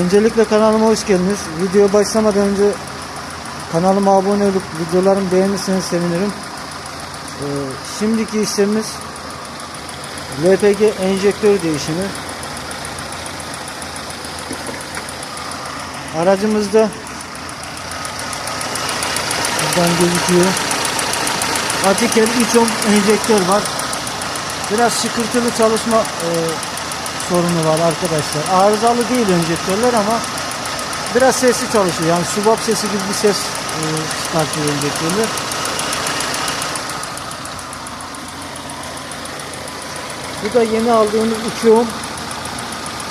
Öncelikle kanalıma hoş geldiniz. Video başlamadan önce kanalıma abone olup videolarımı beğenirseniz sevinirim. Ee, şimdiki işlemimiz LPG enjektör değişimi. Aracımızda buradan gözüküyor. Atikel 3 ohm enjektör var. Biraz şıkırtılı çalışma e, sorunu var arkadaşlar. Arızalı değil enjektörler ama biraz sesli çalışıyor. Yani subap sesi gibi bir ses e, çıkartıyor enjektörler. Bu da yeni aldığımız 2 ohm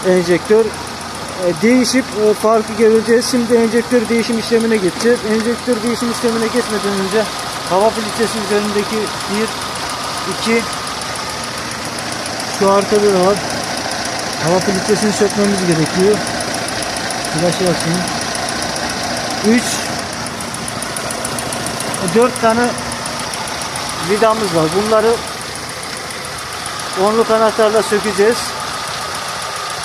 enjektör. E, değişip e, farkı göreceğiz. Şimdi enjektör değişim işlemine geçeceğiz. Enjektör değişim işlemine geçmeden önce hava filtresi üzerindeki 1 2 şu arkada da var. Hava filtresini sökmemiz gerekiyor. Flaşı açayım. 3 4 tane vidamız var. Bunları onluk anahtarla sökeceğiz.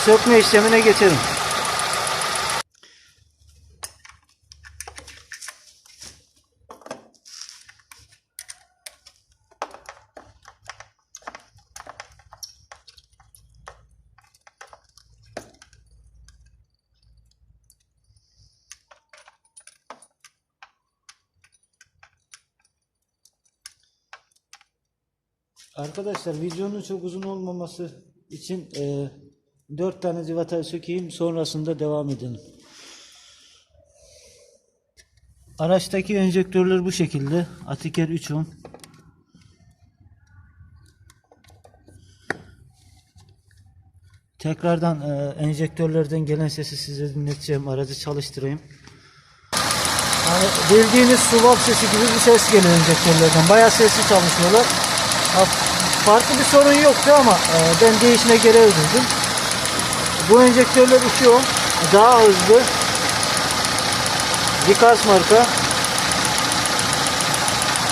Sökme işlemine geçelim. Arkadaşlar videonun çok uzun olmaması için e, 4 tane civatayı sökeyim sonrasında devam edelim. Araçtaki enjektörler bu şekilde. Atiker 3 ohm. Tekrardan e, enjektörlerden gelen sesi size dinleteceğim. Aracı çalıştırayım. Yani bildiğiniz subap sesi gibi bir ses geliyor enjektörlerden. Bayağı sesli çalışıyorlar. Ha, Farklı bir sorun yoktu ama e, ben değişime görev duydum. Bu enjektörler 2 ohm. Daha hızlı. Vickers marka.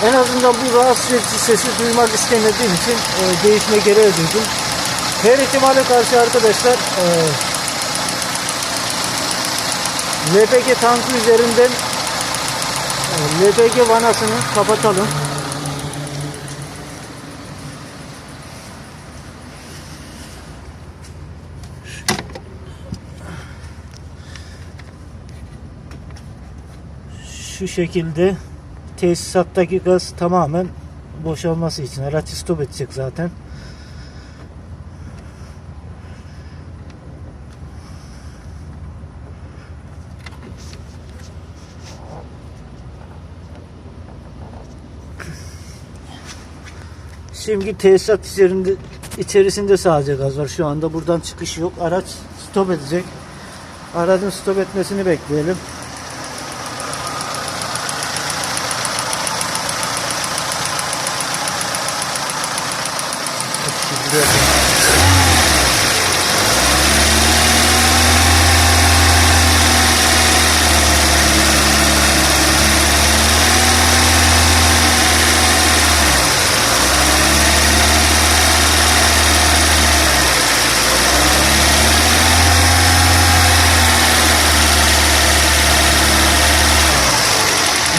En azından bu rahatsız edici sesi duymak istemediğim için e, değişime görev duydum. Her ihtimale karşı arkadaşlar e, LPG tankı üzerinden e, LPG vanasını kapatalım. Şu şekilde tesisattaki gaz tamamen boşalması için araç stop edecek zaten. Şimdi tesisat içerisinde, içerisinde sadece gaz var. Şu anda buradan çıkış yok. Araç stop edecek. Aracın stop etmesini bekleyelim.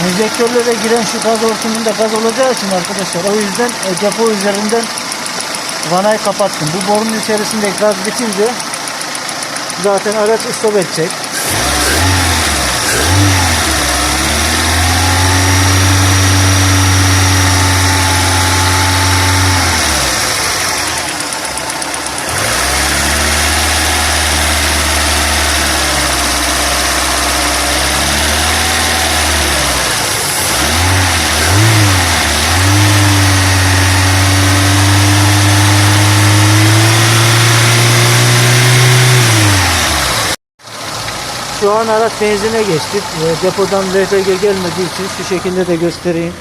Enjektörlere giren şu gaz hortumunda gaz olacağı için arkadaşlar o yüzden e, depo üzerinden vanayı kapattım. Bu borunun içerisinde gaz bitince zaten araç stop edecek. Şu an araç benzine geçtik. E, Depodan LPG gelmediği için şu şekilde de göstereyim.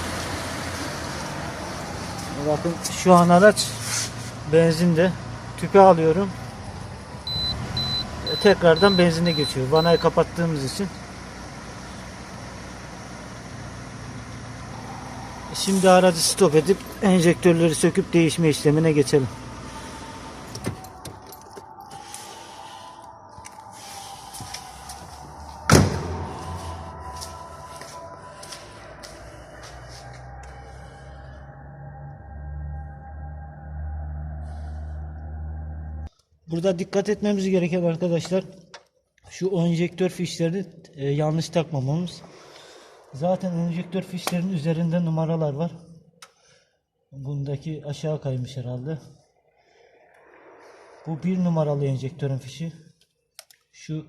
Bakın şu an araç benzinde. Tüpe alıyorum. E, Tekrardan benzine geçiyor. Vanayı kapattığımız için. Şimdi aracı stop edip enjektörleri söküp değişme işlemine geçelim. Burada dikkat etmemiz gereken arkadaşlar şu enjektör fişlerini e, yanlış takmamamız. Zaten enjektör fişlerin üzerinde numaralar var. Bundaki aşağı kaymış herhalde. Bu bir numaralı enjektörün fişi. Şu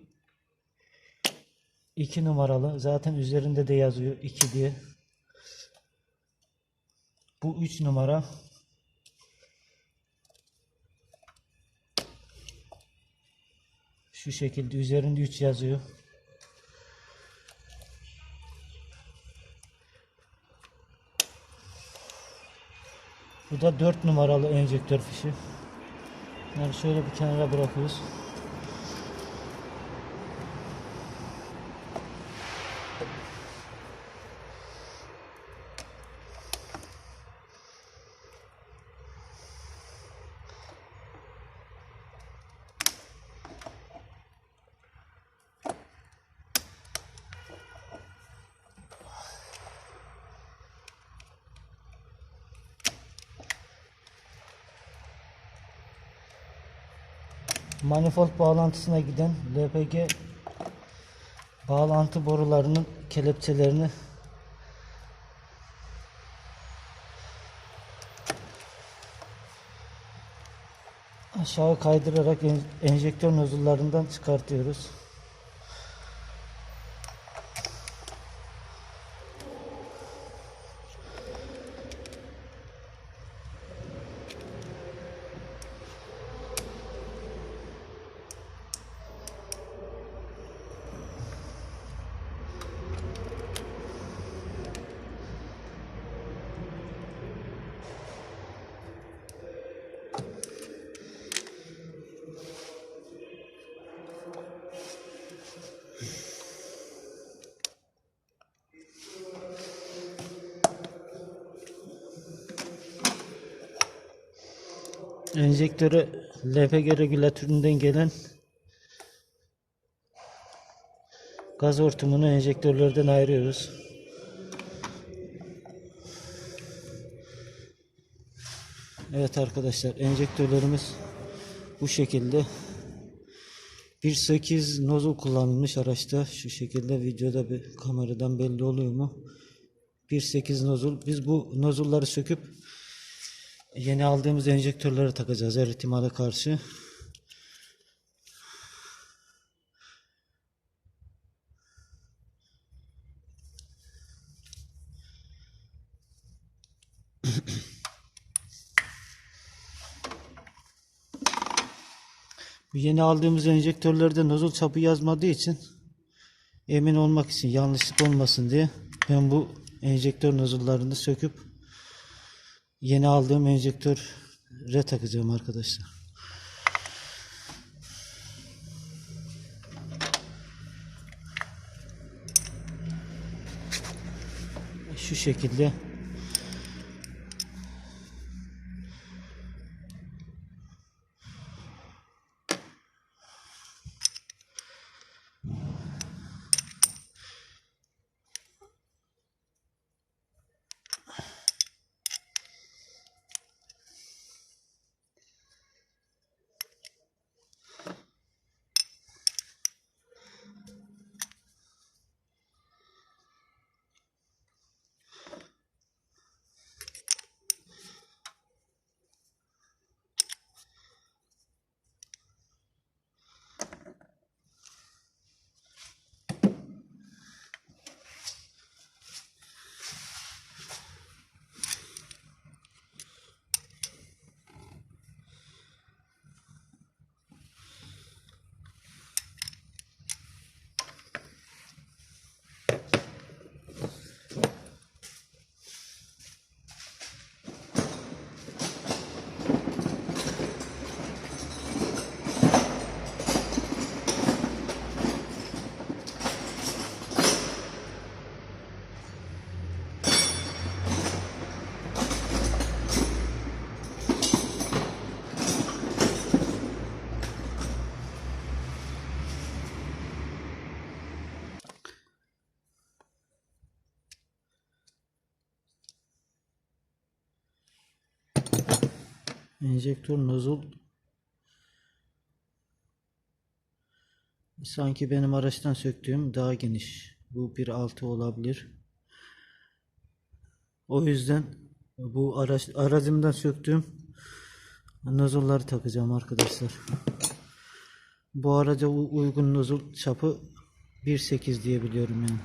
iki numaralı. Zaten üzerinde de yazıyor 2 diye. Bu 3 numara. Şu şekilde üzerinde 3 yazıyor. Bu da 4 numaralı enjektör fişi. Yani şöyle bir kenara bırakıyoruz. Manifold bağlantısına giden LPG bağlantı borularının kelepçelerini aşağı kaydırarak en- enjektör nozullarından çıkartıyoruz. Enjektöre LPG regülatöründen gelen gaz hortumunu enjektörlerden ayırıyoruz. Evet arkadaşlar enjektörlerimiz bu şekilde 1.8 nozul kullanılmış araçta şu şekilde videoda bir kameradan belli oluyor mu? 1.8 nozul. Biz bu nozulları söküp yeni aldığımız enjektörleri takacağız her ihtimale karşı. Yeni aldığımız enjektörlerde nozul çapı yazmadığı için emin olmak için yanlışlık olmasın diye ben bu enjektör nozullarını söküp yeni aldığım enjektöre takacağım arkadaşlar. Şu şekilde enjektör nozul Sanki benim araçtan söktüğüm daha geniş. Bu 1.6 olabilir. O yüzden bu araç aracımdan söktüğüm nozulları takacağım arkadaşlar. Bu araca uygun nozul çapı 1.8 diye biliyorum yani.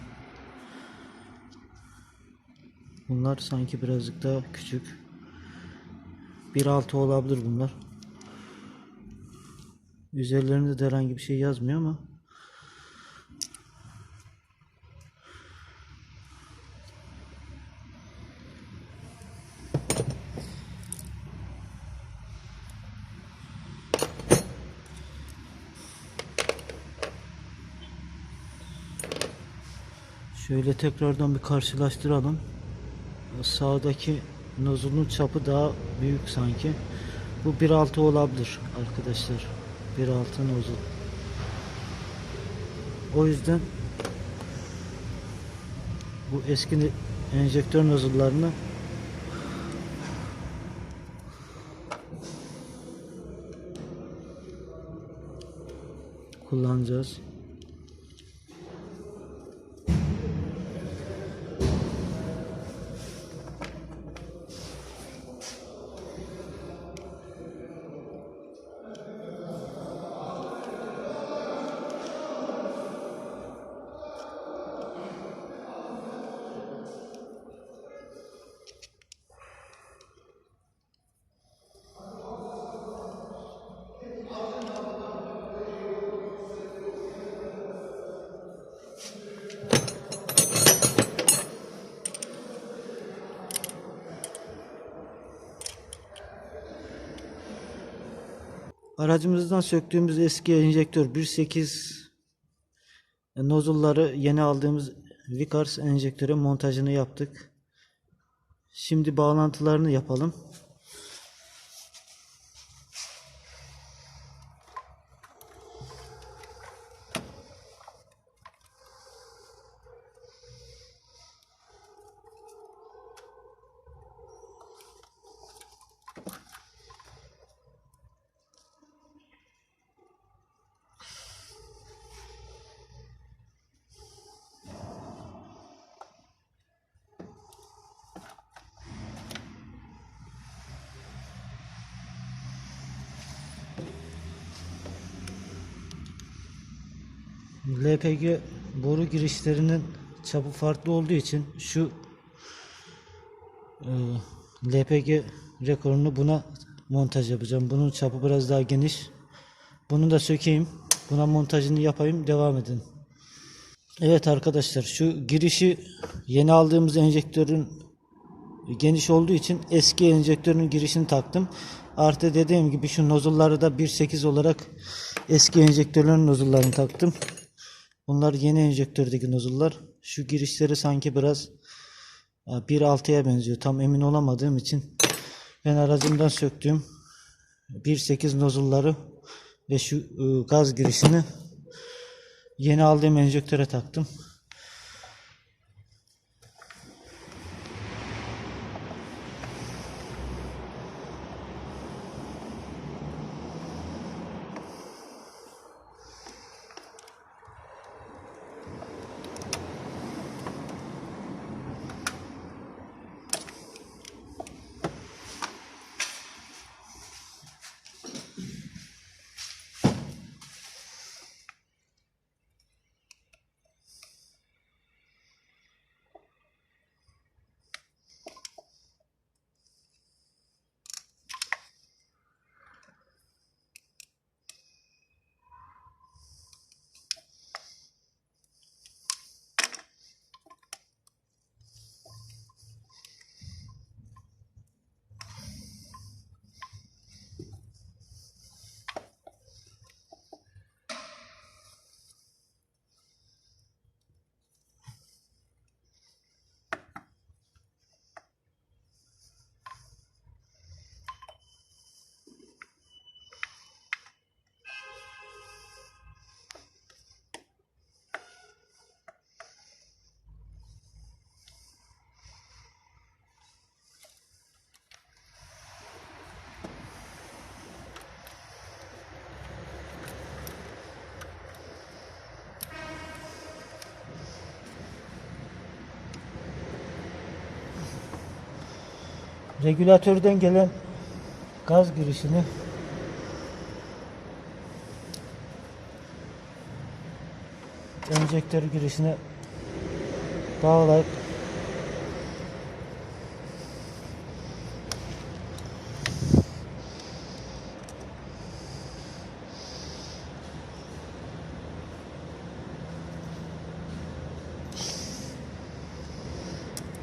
Bunlar sanki birazcık daha küçük. 1.6 olabilir bunlar. Üzerlerinde de herhangi bir şey yazmıyor ama Şöyle tekrardan bir karşılaştıralım. Sağdaki nozulun çapı daha büyük sanki. Bu 1.6 olabilir arkadaşlar. 1.6 nozul. O yüzden bu eski enjektör nozullarını kullanacağız. Aracımızdan söktüğümüz eski enjektör 1.8 nozulları yeni aldığımız Vicars enjektöre montajını yaptık. Şimdi bağlantılarını yapalım. LPG boru girişlerinin çapı farklı olduğu için şu e, LPG rekorunu buna montaj yapacağım. Bunun çapı biraz daha geniş. Bunu da sökeyim. Buna montajını yapayım. Devam edin. Evet arkadaşlar şu girişi yeni aldığımız enjektörün geniş olduğu için eski enjektörün girişini taktım. Artı dediğim gibi şu nozulları da 1.8 olarak eski enjektörlerin nozullarını taktım. Bunlar yeni enjektördeki nozullar. Şu girişleri sanki biraz e, 1.6'ya benziyor. Tam emin olamadığım için ben aracımdan söktüğüm 1.8 nozulları ve şu e, gaz girişini yeni aldığım enjektöre taktım. Regülatörden gelen gaz girişini enjektör girişine bağlayıp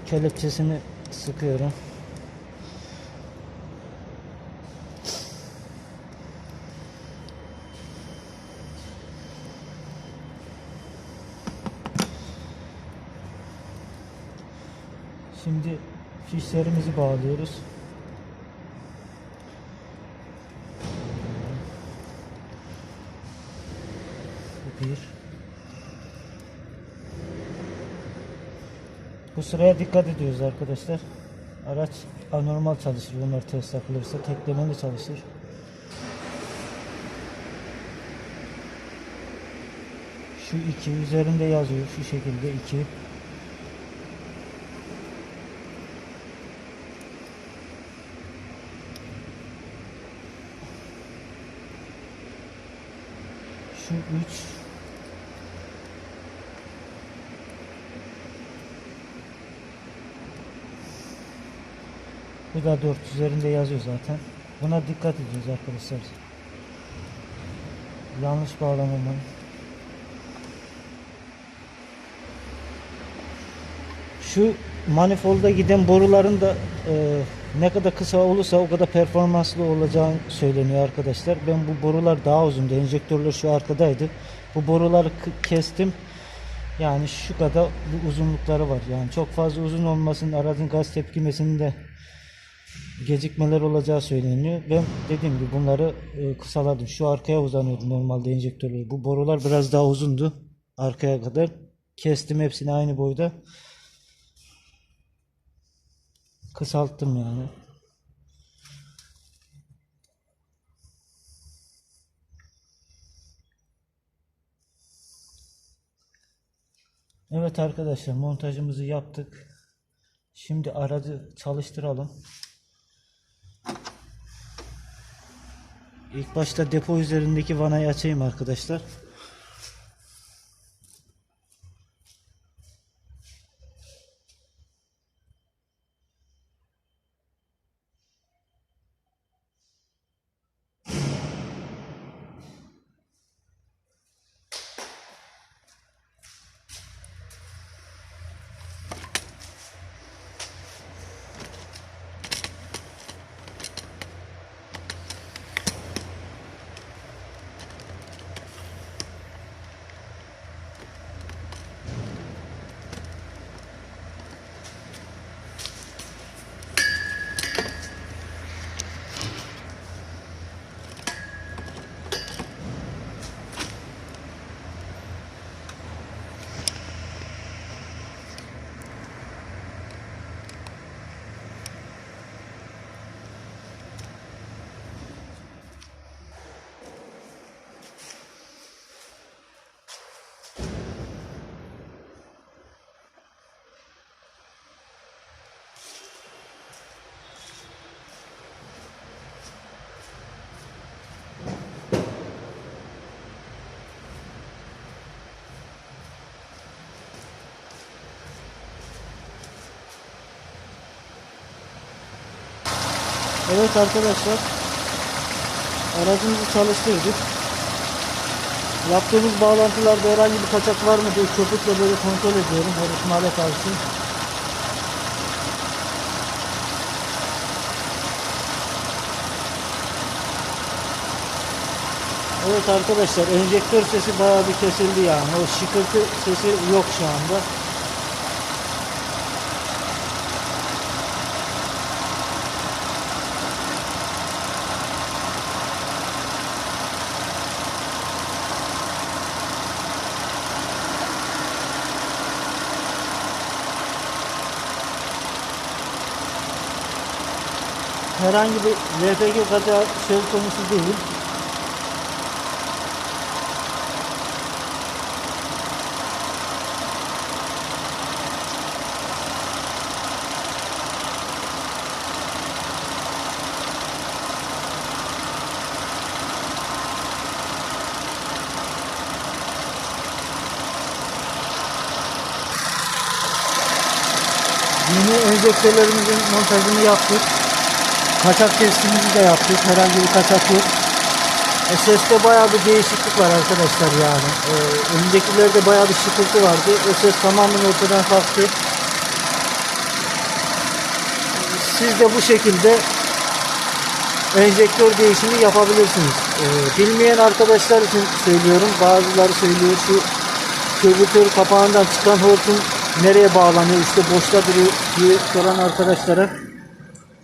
kelepçesini sıkıyorum. Şimdi fişlerimizi bağlıyoruz. Bir. Bu sıraya dikkat ediyoruz arkadaşlar. Araç anormal çalışır bunlar test takılırsa. Teklemeli çalışır. Şu iki üzerinde yazıyor şu şekilde iki. Şu üç. Bu da 4 üzerinde yazıyor zaten. Buna dikkat ediyoruz arkadaşlar. Yanlış bağlamamın. Şu manifolda giden boruların da e, ne kadar kısa olursa o kadar performanslı olacağı söyleniyor arkadaşlar. Ben bu borular daha uzundu. Enjektörler şu arkadaydı. Bu boruları kestim. Yani şu kadar bu uzunlukları var. Yani çok fazla uzun olmasın aracın gaz tepkimesinde gecikmeler olacağı söyleniyor. Ben dediğim gibi bunları e, kısaladım. Şu arkaya uzanıyordu normalde enjektörleri. Bu borular biraz daha uzundu. Arkaya kadar. Kestim hepsini aynı boyda. Kısalttım yani. Evet arkadaşlar montajımızı yaptık. Şimdi aracı çalıştıralım. İlk başta depo üzerindeki vanayı açayım arkadaşlar. Evet arkadaşlar. Aracımızı çalıştırdık. Yaptığımız bağlantılarda herhangi bir kaçak var mı diye köpükle böyle kontrol ediyorum her ihtimale karşı. Evet arkadaşlar enjektör sesi bayağı bir kesildi yani. O şıkırtı sesi yok şu anda. herhangi bir LPG kaza söz konusu değil. Yeni enjektörlerimizin montajını yaptık. Kaçak testimizi de yaptık. Herhangi bir kaçak yok. E, seste bayağı bir değişiklik var arkadaşlar yani. E, öndekilerde bayağı bir şıkırtı vardı. O ses tamamen ortadan kalktı. Siz de bu şekilde enjektör değişimi yapabilirsiniz. E, bilmeyen arkadaşlar için söylüyorum. Bazıları söylüyor şu köbütör kapağından çıkan hortum nereye bağlanıyor işte boşta duruyor diye soran arkadaşlara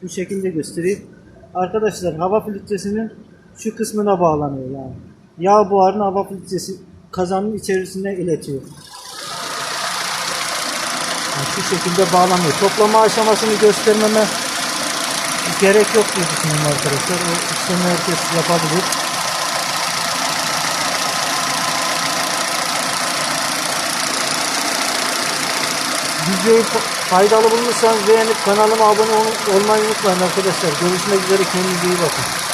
bu şekilde göstereyim. Arkadaşlar hava filtresinin şu kısmına bağlanıyor yani. Yağ buharını hava filtresi kazanın içerisine iletiyor. Yani şu şekilde bağlanıyor. Toplama aşamasını göstermeme gerek yok diye düşünüyorum arkadaşlar. O işlemi herkes yapabilir. Videoyu faydalı bulmuşsanız beğenip kanalıma abone ol- olmayı unutmayın arkadaşlar. Görüşmek üzere kendinize iyi bakın.